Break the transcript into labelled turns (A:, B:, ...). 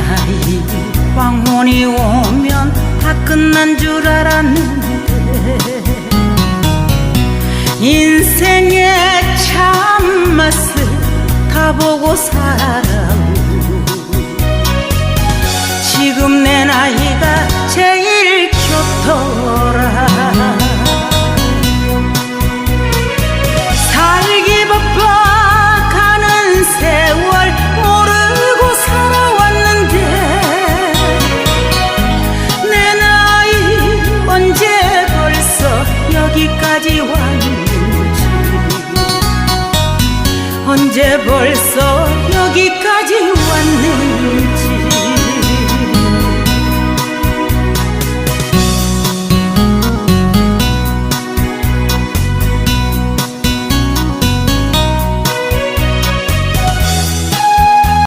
A: 나이. 황혼이 오면 다 끝난 줄 알았는데 인생의 참맛을 다 보고 살아온 이제 벌써 여기까지